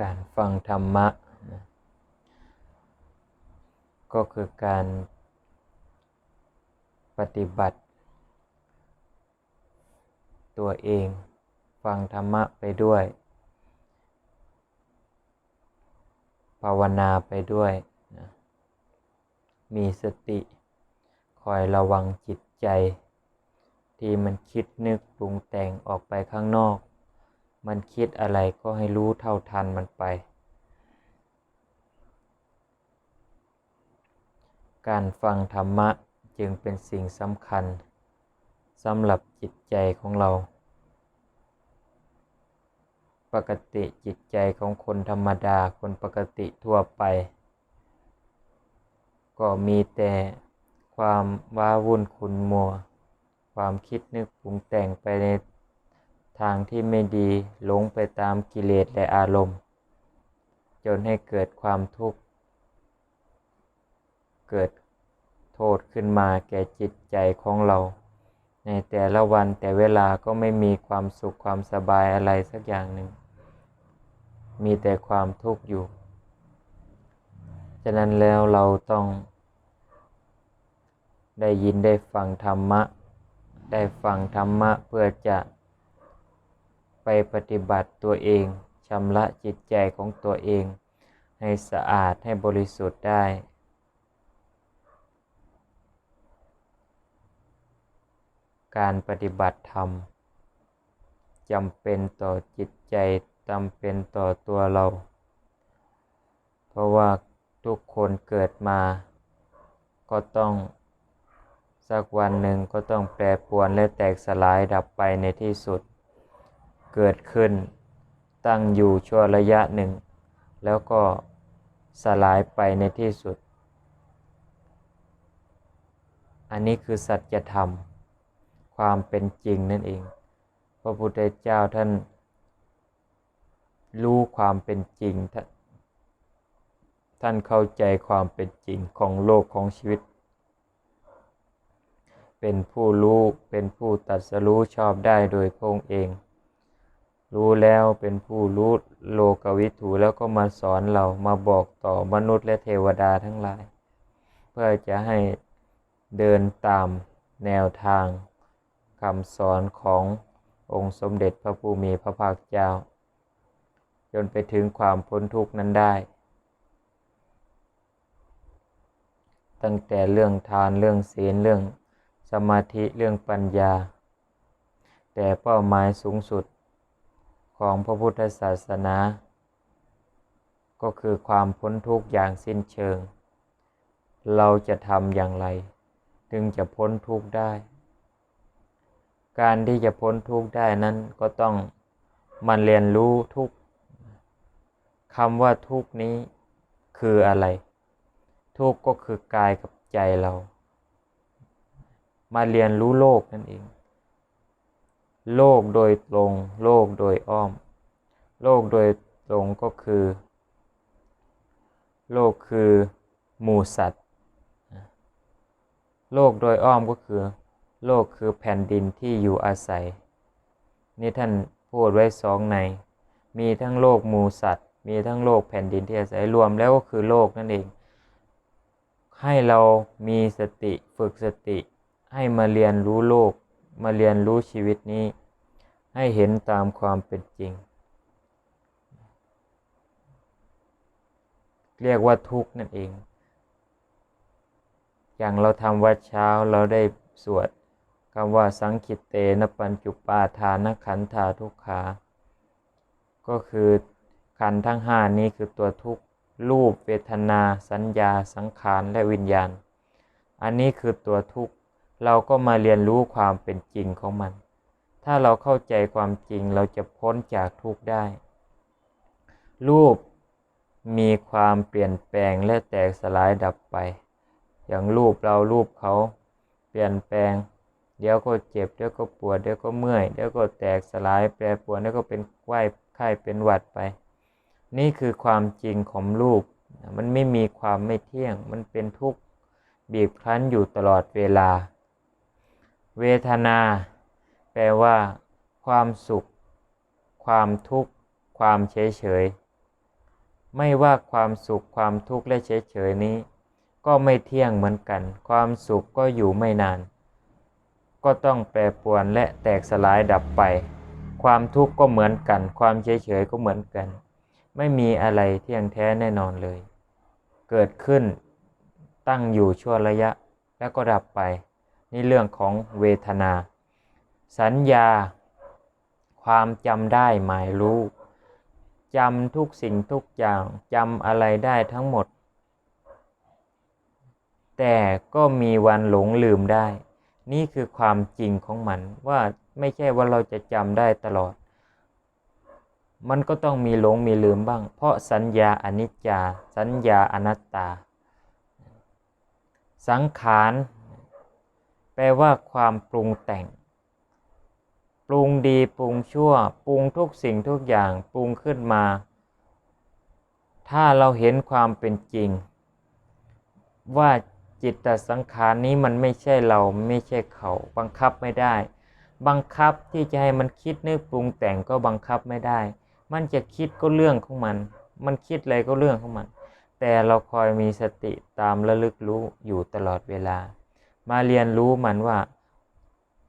การฟังธรรมะนะก็คือการปฏิบัติ ตัวเองฟังธรรมะไปด้วย ภาวนาไปด้วยนะมีสติคอยระวังจิตใจ ที่มันคิดนึกปรุงแต่งออกไปข้างนอก มันคิดอะไรก็ให้รู้เท่าทันมันไป การฟังธรรมะจึงเป็นสิ่งสำคัญสำหรับจิตใจของเรา ปกติจิตใจของคนธรรมดาคนปกติทั่วไป ก็มีแต่ความว้าวุ่นขุนมัว ความคิดนึกปรุงแต่งไปใน ทางที่ไม่ดีหลงไปตามกิเลสและอารมณ์ จนให้เกิดความทุกข์ เกิดโทษขึ้นมาแก่จิตใจของเรา ในแต่ละวันแต่เวลาก็ไม่มีความสุขความสบายอะไรสักอย่างหนึ่ง มีแต่ความทุกข์อยู่ ฉะนั้นแล้วเราต้อง ได้ยินได้ฟังธรรมะ ได้ฟังธรรมะเพื่อจะ ไปปฏิบัติตัวเองชำระจิตใจของตัวเอง ให้สะอาดให้บริสุทธิ์ได้ การปฏิบัติธรรมจำเป็นต่อจิตใจจำเป็นต่อตัวเรา เพราะว่าทุกคนเกิดมา ก็ต้องสักวันหนึ่งก็ต้องแปรปรวนและแตกสลายดับไปในที่สุด เกิดขึ้น ตั้งอยู่ชั่วระยะหนึ่ง แล้วก็สลายไปในที่สุด อันนี้คือสัจธรรม ความเป็นจริงนั่นเอง พระพุทธเจ้าท่าน รู้ความเป็นจริง ท่านเข้าใจความเป็นจริงของโลกของชีวิต เป็นผู้รู้ เป็นผู้ตัดสรู้ชอบได้โดยพระองค์เอง รู้แล้วเป็นผู้รู้โลกวิถูแล้วก็มาสอนเรามาบอกต่อมนุษย์และเทวดาทั้งหลาย เพื่อจะให้เดินตามแนวทางคำสอนขององค์สมเด็จพระผู้มีพระภาคเจ้า จนไปถึงความพ้นทุกข์นั้นได้ ตั้งแต่เรื่องทานเรื่องศีลเรื่องสมาธิเรื่องปัญญา แต่เป้าหมายสูงสุด ของพระพุทธศาสนา ก็คือความพ้นทุกข์อย่างสิ้นเชิง เราจะทำอย่างไร ถึงจะพ้นทุกข์ได้ การที่จะพ้นทุกข์ได้นั้นก็ต้องมันเรียนรู้ทุกคำว่าทุกนี้คืออะไร ทุกก็คือกายกับใจเรา มาเรียนรู้โลกนั่นเอง โลกโดยตรง โลกโดยอ้อม โลกโดยตรงก็คือ โลกคือหมูสัตว์ โลกโดยอ้อมก็คือ โลกคือแผ่นดินที่อยู่อาศัย นี่ท่านพูดไว้สองใน มีทั้งโลกหมูสัตว์ มีทั้งโลกแผ่นดินที่อาศัยรวมแล้วก็คือโลกนั่นเอง ให้เรามีสติฝึกสติ ให้มาเรียนรู้โลกมาเรียนรู้ชีวิตนี้ ให้เห็นตามความเป็นจริง เรียกว่าทุกข์นั่นเอง อย่างเราทำวัดเช้าเราได้สวดคำว่าสังคิตเตนปัญจุปาทานขันธาทุกขา ก็คือขันทั้งห้านี้คือตัวทุกข์รูปเวทนา สัญญา สังขารและวิญญาณ อันนี้คือตัวทุกข์ เราก็มาเรียนรู้ความเป็นจริงของมัน ถ้าเราเข้าใจความจริงเราจะพ้นจากทุกข์ได้ รูปมีความเปลี่ยนแปลงและแตกสลายดับไป อย่างรูปเรารูปเขาเปลี่ยนแปลง เดี๋ยวก็เจ็บเดี๋ยวก็ปวดเดี๋ยวก็เมื่อยเดี๋ยวก็แตกสลายแปรปรวนเดี๋ยวก็เป็นไข้ไข้เป็นหวัดไป นี่คือความจริงของรูป มันไม่มีความไม่เที่ยง มันเป็นทุกข์บีบคั้นอยู่ตลอดเวลา เวทนา แปลว่า ความสุข ความทุกข์ ความเฉยเฉย ไม่ว่าความสุขความทุกข์และเฉยๆนี้ ก็ไม่เที่ยงเหมือนกัน ความสุขก็อยู่ไม่นาน ก็ต้องแปรปรวนและแตกสลายดับไป ความทุกข์ก็เหมือนกัน ความเฉยๆก็เหมือนกัน ไม่มีอะไรเที่ยงแท้แน่นอนเลย เกิดขึ้น ตั้งอยู่ชั่วระยะแล้วก็ดับไป นี่เรื่องของเวทนา สัญญา ความจำได้หมายรู้จำทุกสิ่งทุกอย่างจำอะไรได้ทั้งหมด แต่ก็มีวันหลงลืมได้ นี่คือความจริงของมันว่าไม่ใช่ว่าเราจะจำได้ตลอด มันก็ต้องมีหลงมีลืมบ้าง เพราะสัญญาอนิจจา สัญญาอนัตตา สังขาร แปลว่าความปรุงแต่ง ปรุงดีปรุงชั่ว ปรุงทุกสิ่งทุกอย่างปรุงขึ้นมา ถ้าเราเห็นความเป็นจริง ว่าจิตตสังขารนี้มันไม่ใช่เราไม่ใช่เขาบังคับไม่ได้ บังคับที่จะให้มันคิดนึกปรุงแต่งก็บังคับไม่ได้ มันจะคิดก็เรื่องของมัน มันคิดอะไรก็เรื่องของมัน แต่เราคอยมีสติตามระลึกรู้อยู่ตลอดเวลา มาเรียนรู้มันว่า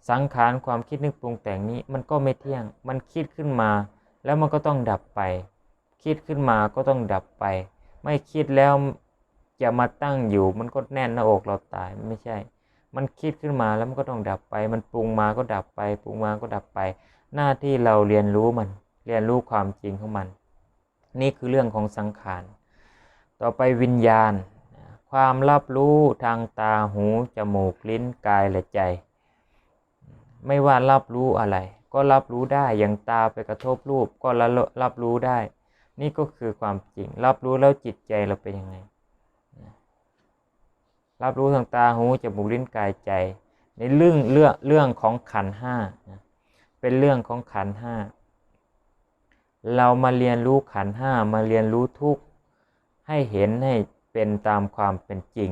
สังขารความคิดนึกปรุงแต่งนี้มันก็ไม่เที่ยง มันคิดขึ้นมา แล้วมันก็ต้องดับไป คิดขึ้นมาก็ต้องดับไป ไม่คิดแล้วจะมาตั้งอยู่ มันก็แน่นหน้าอกเราตายไม่ใช่ มันคิดขึ้นมาแล้วมันก็ต้องดับไป มันปรุงมาก็ดับไป ปรุงมาก็ดับไป หน้าที่เราเรียนรู้มัน เรียนรู้ความจริงของมัน นี่คือเรื่องของสังขาร ต่อไปวิญญาณ ความรับรู้ทางตาหูจมูกลิ้นกายและใจ ไม่ว่ารับรู้อะไร ก็รับรู้ได้อย่างตาไปกระทบรูปก็รับรู้ได้ นี่ก็คือความจริง รับรู้แล้วจิตใจเราเป็นยังไง รับรู้ทางตาหูจมูกลิ้นกายใจ ในเรื่องเรื่องเรื่องของขันห้าเป็นเรื่องของขันห้าเรามาเรียนรู้ขันห้ามาเรียนรู้ทุกให้เห็นให้เป็นตามความเป็นจริง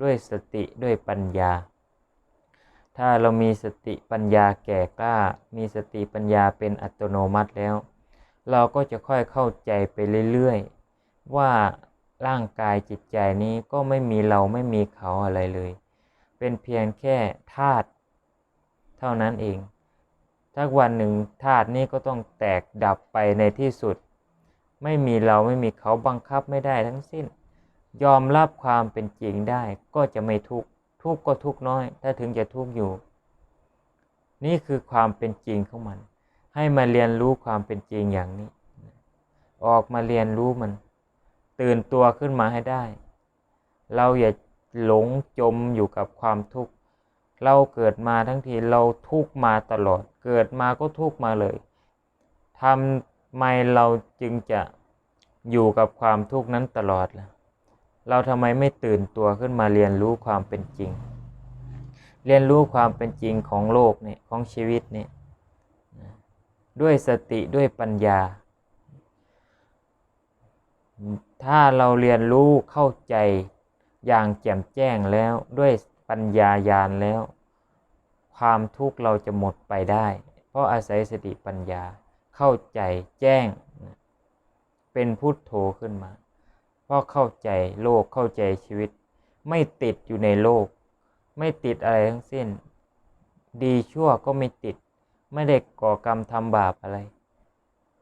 ด้วยสติด้วยปัญญา ถ้าเรามีสติปัญญาแก่กล้า มีสติปัญญาเป็นอัตโนมัติแล้ว เราก็จะค่อยเข้าใจไปเรื่อยๆ ว่าร่างกายจิตใจนี้ก็ไม่มีเราไม่มีเขาอะไรเลย เป็นเพียงแค่ธาตุเท่านั้นเอง ถ้าวันหนึ่งธาตุนี้ก็ต้องแตกดับไปในที่สุด ไม่มีเราไม่มีเขาบังคับไม่ได้ทั้งสิ้น ยอมรับความเป็นจริงได้ก็จะไม่ทุกข์ ทุกข์ก็ทุกข์น้อย ถ้าถึงจะทุกข์อยู่ นี่คือความเป็นจริงของมัน ให้มาเรียนรู้ความเป็นจริงอย่างนี้ ออกมาเรียนรู้มัน ตื่นตัวขึ้นมาให้ได้ เราอย่าหลงจมอยู่กับความทุกข์เราเกิดมาทั้งทีเราทุกมาตลอด เกิดมาก็ทุกมาเลยทำไมเราจึงจะอยู่กับความทุกข์นั้นตลอดล่ะ เราทำไมไม่ตื่นตัวขึ้นมาเรียนรู้ความเป็นจริง เรียนรู้ความเป็นจริงของโลกเนี่ยของชีวิตเนี่ยด้วยสติด้วยปัญญา ถ้าเราเรียนรู้เข้าใจอย่างแจ่มแจ้งแล้วด้วยปัญญายาณแล้ว ความทุกข์เราจะหมดไปได้ เพราะอาศัยสติปัญญาเข้าใจแจ้ง เป็นพุทโธขึ้นมา พราะเข้าใจโลกเข้าใจชีวิต ไม่ติดอยู่ในโลก ไม่ติดอะไรทั้งสิ้น ดีชั่วก็ไม่ติด ไม่ได้ก่อกรรมทำบาปอะไร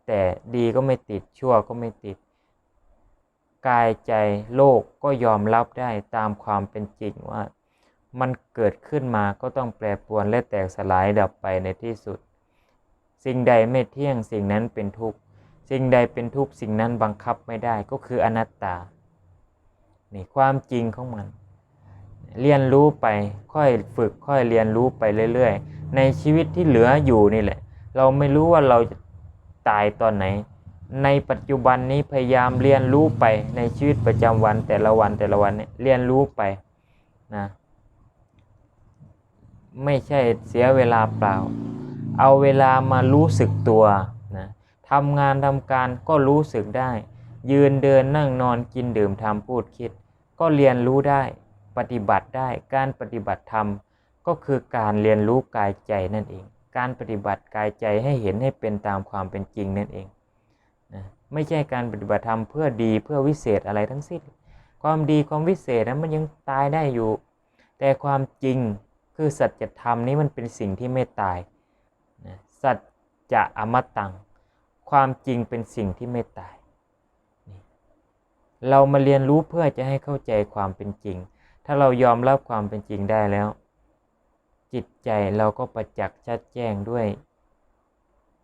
แต่ดีก็ไม่ติดชั่วก็ไม่ติด กายใจโลกก็ยอมรับได้ตามความเป็นจริงว่า มันเกิดขึ้นมาก็ต้องแปรปรวนและแตกสลายดับไปในที่สุด สิ่งใดไม่เที่ยงสิ่งนั้นเป็นทุกข์ สิ่งใดเป็นทุกข์สิ่งนั้นบังคับไม่ได้ก็คืออนัตตานี่ความจริงของมัน เรียนรู้ไปค่อยฝึกค่อยเรียนรู้ไปเรื่อย ๆ ในชีวิตที่เหลืออยู่นี่แหละ เราไม่รู้ว่าเราจะตายตอนไหน ในปัจจุบันนี้พยายามเรียนรู้ไปในชีวิตประจำวันแต่ละวันแต่ละวันเนี่ยเรียนรู้ไปนะไม่ใช่เสียเวลาเปล่า เอาเวลามารู้สึกตัว ทำงานทำการก็รู้สึกได้ ยืนเดินนั่งนอนกินดื่มทำพูดคิด ก็เรียนรู้ได้ ปฏิบัติได้การปฏิบัติธรรม ก็คือการเรียนรู้กายใจนั่นเอง การปฏิบัติกายใจให้เห็นให้เป็นตามความเป็นจริงนั่นเองนะไม่ใช่การปฏิบัติธรรมเพื่อดีเพื่อวิเศษอะไรทั้งสิ้น ความดีความวิเศษนั้นมันยังตายได้อยู่ แต่ความจริงคือสัจธรรมนี้มันเป็นสิ่งที่ไม่ตายนะสัจจะอมตัง ความจริงเป็นสิ่งที่ไม่ตาย เรามาเรียนรู้เพื่อจะให้เข้าใจความเป็นจริง ถ้าเรายอมรับความเป็นจริงได้แล้ว จิตใจเราก็ประจักษ์ชัดแจ้งด้วย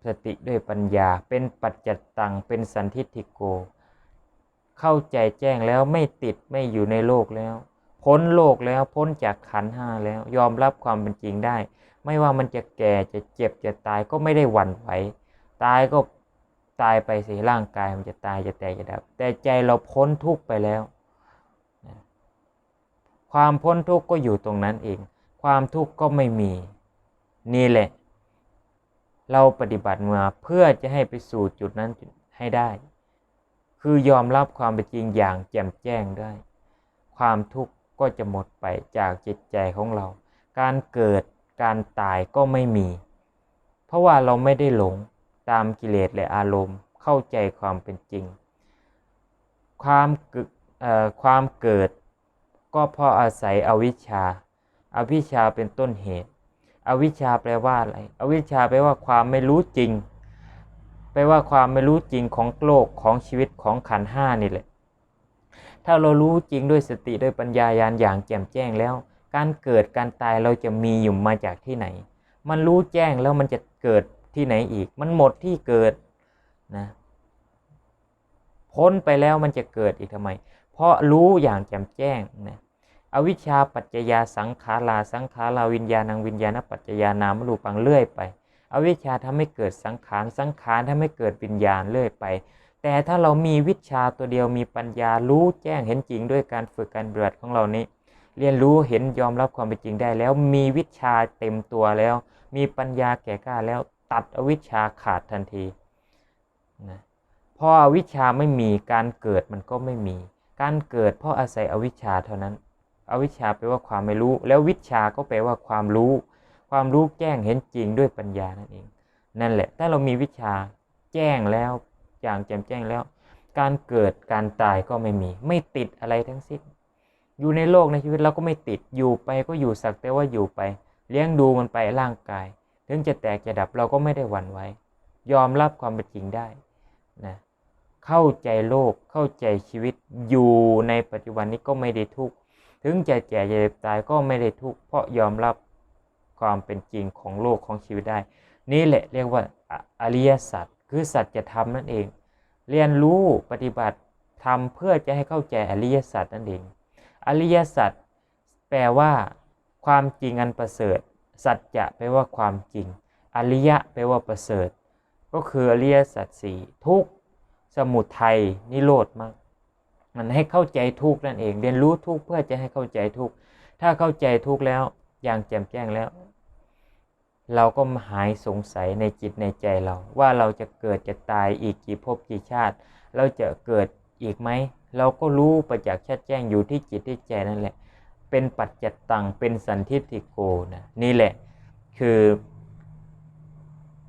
สติด้วยปัญญา เป็นปัจจัตตัง เป็นสันทิฏฐิโก เข้าใจแจ้งแล้วไม่ติดไม่อยู่ในโลกแล้ว พ้นโลกแล้วพ้นจากขันห้าแล้ว ยอมรับความเป็นจริงได้ ไม่ว่ามันจะแก่จะเจ็บจะตายก็ไม่ได้หวั่นไหว ตายก็ ตายไปสิร่างกายมันจะตายจะแตกจะดับ แต่ใจเราพ้นทุกข์ไปแล้ว ความพ้นทุกข์ก็อยู่ตรงนั้นเอง ความทุกข์ก็ไม่มี นี่แหละ เราปฏิบัติมาเพื่อจะให้ไปสู่จุดนั้นให้ได้ คือยอมรับความเป็นจริงอย่างแจ่มแจ้งได้ ความทุกข์ก็จะหมดไปจากจิตใจของเรา การเกิดการตายก็ไม่มี เพราะว่าเราไม่ได้หลง ตามกิเลสและอารมณ์เข้าใจความเป็นจริง ความเอ่อความเกิดก็เพราะอาศัยอวิชชาอาวิชชาเป็นต้นเหตุ อวิชชาแปลว่าอะไร อวิชชาแปลว่าความไม่รู้จริง แปลว่าความไม่รู้จริงของโลกของชีวิตของขันห้านี่แหละ ถ้าเรารู้จริงด้วยสติด้วยปัญญายาณอย่างแจ่มแจ้งแล้ว การเกิดการตายเราจะมีอยู่มาจากที่ไหน มันรู้แจ้งแล้วมันจะเกิด ที่ไหนอีก มันหมดที่เกิดนะพ้นไปแล้วมันจะเกิดอีกทำไม เพราะรู้อย่างแจ่มแจ้งนะอวิชชาปัจจยาสังขาราสังขาราวิญญาณังวิญญาณปัจจยานามรูปังเลื่อยไป อวิชชาทำให้เกิดสังขารสังขารทำให้เกิดวิญญาณเลื่อยไป แต่ถ้าเรามีวิชาตัวเดียวมีปัญญารู้แจ้งเห็นจริงด้วยการฝึกการปฏิบัติของเรานี้ เรียนรู้เห็นยอมรับความเป็นจริงได้แล้วมีวิชาเต็มตัวแล้ว มีปัญญาแก่กล้าแล้ว ตัดอวิชชาขาดทันทีนะเพราะอวิชชาไม่มีการเกิดมันก็ไม่มี การเกิดเพราะอาศัยอวิชชาเท่านั้น อวิชชาแปลว่าความไม่รู้ แล้ววิชาก็แปลว่าความรู้ ความรู้แจ้งเห็นจริงด้วยปัญญานั่นเอง นั่นแหละ ถ้าเรามีวิชาแจ้งแล้วอย่างแจ่มแจ้งแล้ว การเกิดการตายก็ไม่มี ไม่ติดอะไรทั้งสิ้น อยู่ในโลกในชีวิตเราก็ไม่ติดอยู่ไปก็อยู่สักแต่ว่าอยู่ไป เลี้ยงดูมันไปร่างกาย ถึงจะแตกจะดับเราก็ไม่ได้หวั่นไหวยอมรับความเป็นจริงได้นะเข้าใจโลกเข้าใจชีวิตอยู่ในปัจจุบันนี้ก็ไม่ได้ทุกข์ถึงจะแก่จะเจ็บตายก็ไม่ได้ทุกข์เพราะยอมรับความเป็นจริงของโลกของชีวิตได้ นี่แหละเรียกว่าออริยสัจคือสัจธรรมนั่นเอง เรียนรู้ปฏิบัติทำเพื่อจะให้เข้าใจอริยสัจนั่นเอง อริยสัจแปลว่า ความจริงอันประเสริฐ สัจจะแปลว่าความจริง อริยะแปลว่าประเสริฐ ก็คืออริยสัจสี่ทุกสมุทัยนิโรธมากมันให้เข้าใจทุกนั่นเอง เรียนรู้ทุกเพื่อจะให้เข้าใจทุกถ้าเข้าใจทุกแล้วอย่างแจ่มแจ้งแล้ว เราก็หายสงสัยในจิตในใจเรา ว่าเราจะเกิดจะตายอีกกี่ภพกี่ชาติ เราจะเกิดอีกไหมเราก็รู้ประจักษ์ชัดแจ้งอยู่ที่จิตที่ใจนั่นแหละ เป็นปัจจัตตังเป็นสันทิฏฐิโกนะนี่แหละคือ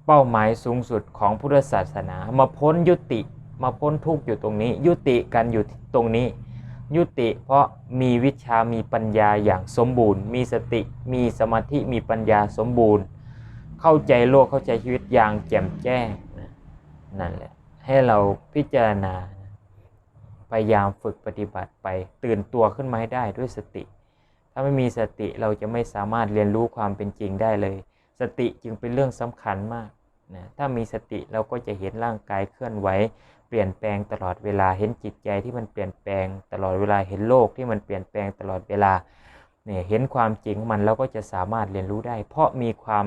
เป้าหมายสูงสุดของพุทธศาสนา มาพ้นยุติมาพ้นทุกข์อยู่ตรงนี้ ยุติกันอยู่ตรงนี้ ยุติเพราะมีวิชามีปัญญาอย่างสมบูรณ์ มีสติมีสมาธิมีปัญญาสมบูรณ์ เข้าใจโลกเข้าใจชีวิตอย่างแจ่มแจ้งนะนั่นแหละให้เราพิจารณาพยายามฝึกปฏิบัติไปตื่นตัวขึ้นมาให้ได้ด้วยสติ ถ้าไม่มีสติเราจะไม่สามารถเรียนรู้ความเป็นจริงได้เลย สติจึงเป็นเรื่องสำคัญมากนะถ้ามีสติเราก็จะเห็นร่างกายเคลื่อนไหวเปลี่ยนแปลงตลอดเวลาเห็นจิตใจที่มันเปลี่ยนแปลงตลอดเวลาเห็นโลกที่มันเปลี่ยนแปลงตลอดเวลาเนี่ยเห็นความจริงมันเราก็จะสามารถเรียนรู้ได้ เพราะมีความ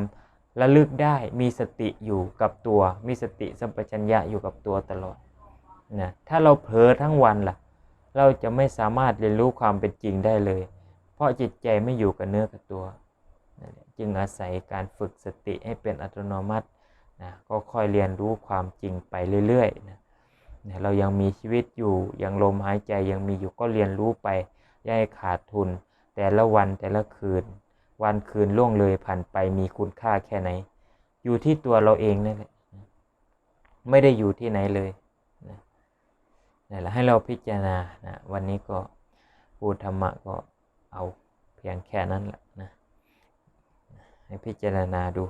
ระลึกได้มีสติอยู่กับตัว มีสติสัมปชัญญะอยู่กับตัวตลอดนะถ้าเราเผลอทั้งวันล่ะ เราจะไม่สามารถเรียนรู้ความเป็นจริงได้เลย เพราะจิตใจไม่อยู่กับเนื้อกับตัวนะจึงอาศัยการฝึกสติให้เป็นอัตโนมัตินะก็ค่อยเรียนรู้ความจริงไปเรื่อยๆนะนะเรายังมีชีวิตอยู่ยังลมหายใจยังมีอยู่ก็เรียนรู้ไปอย่าให้ขาดทุน แต่ละวันแต่ละคืน วันคืนล่วงเลยผ่านไปมีคุณค่าแค่ไหน อยู่ที่ตัวเราเองนั่นแหละไม่ได้อยู่ที่ไหนเลยนะนี่แหละให้เราพิจารณานะวันนี้ก็พูดธรรมะก็ เอาเพียงแค่นั้นแหละนะให้พิจารณาดู